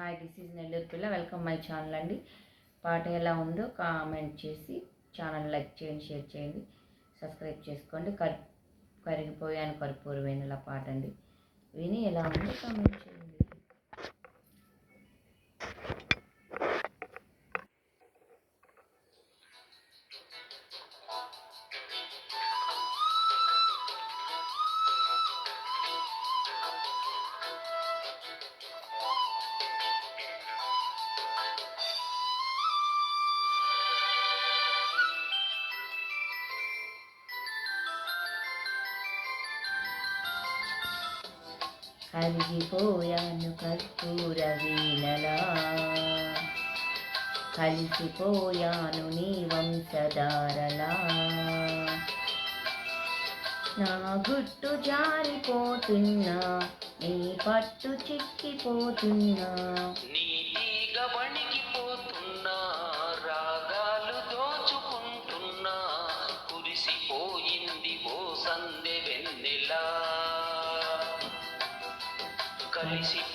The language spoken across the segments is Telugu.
హాయ్ దిస్ ఈజ్ నెల్లూరు పిల్ల. వెల్కమ్ మై ఛానల్ అండి. పాట ఎలా ఉందో కామెంట్ చేసి ఛానల్ లైక్ చేయండి షేర్ చేయండి సబ్స్క్రైబ్ చేసుకోండి. కరి కరిగిపోయాను కర్పూరు వేణుల పాట అండి. విని ఎలా ఉందో కామెంట్ చేయండి. కరిగిపోయాను కర్పూర వీణలా కలిసిపోయాను నీ వంశధారలా. నా గుట్టు జారిపోతున్నా నీ పట్టు చిక్కిపోతున్నా. Lucy.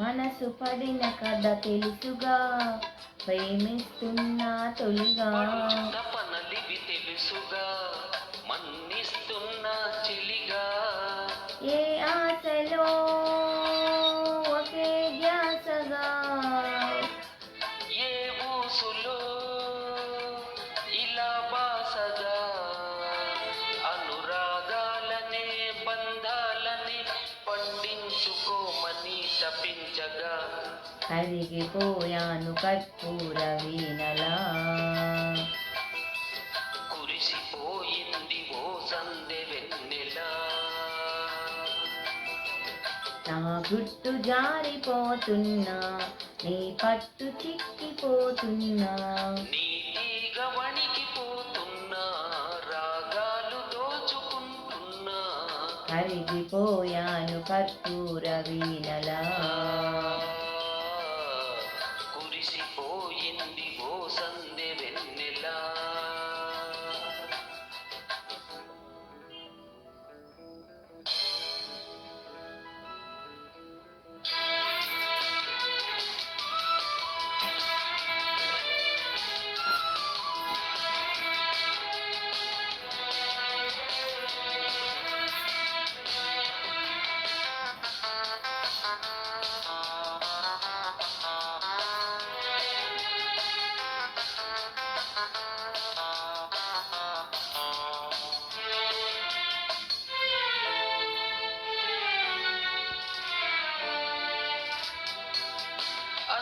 మనసు పడిన కథ తెలుసుగా ప్రేమిస్తున్నా తొలిగా. తెలుసుగా మన్నిస్తున్న చెలిగా ఏ ఆశలో ఒకే ధ్యాసగా? ఏ ఊసులో తప్పించగా కరిగిపోయాను కర్పూర వీణలా. కురిసిపోయింది ఓ సందె వెన్నెలా. నా గుట్టు జారిపోతున్నా నీ పట్టు చిక్కిపోతున్నా. కరిగిపోయాను కర్పూర వీణలా.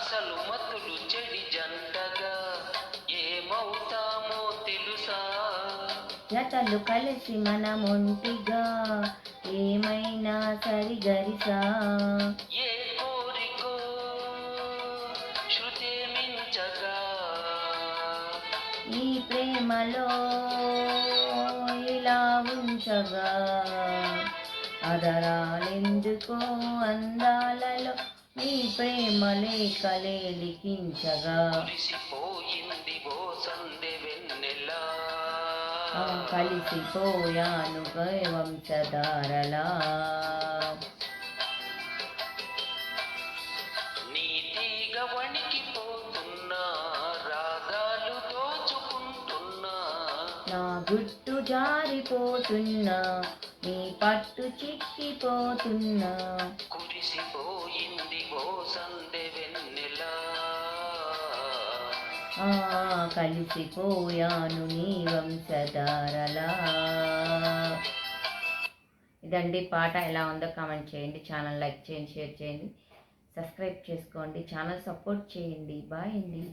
అసలు మతులు చెడి జంటగా ఏమవుతామో తెలుసా? జతలు కలిసి మనమొంటిగా ఏమైనా సరిగరిసా? ఏ కోరికో శృతి మించగా? ఈ ప్రేమలో ఇలా ఉంచగా? అదరాలెందుకో అందాలలో నీ ప్రేమ లేఖలే లిఖించగా. కలిసిపోయాను వంశధారలా నా గుట్టు జారిపోతున్నా నీ పట్టు చిక్కిపోతున్నా. కురిసిపోయింది కలిసిపోయాను నీ వంశధారలా. ఇదండి పాట. ఎలా ఉందో కామెంట్ చేయండి. ఛానల్ లైక్ చేయండి షేర్ చేయండి. సబ్స్క్రైబ్ చేసుకోండి. ఛానల్ సపోర్ట్ చేయండి. బాయ్ అండి.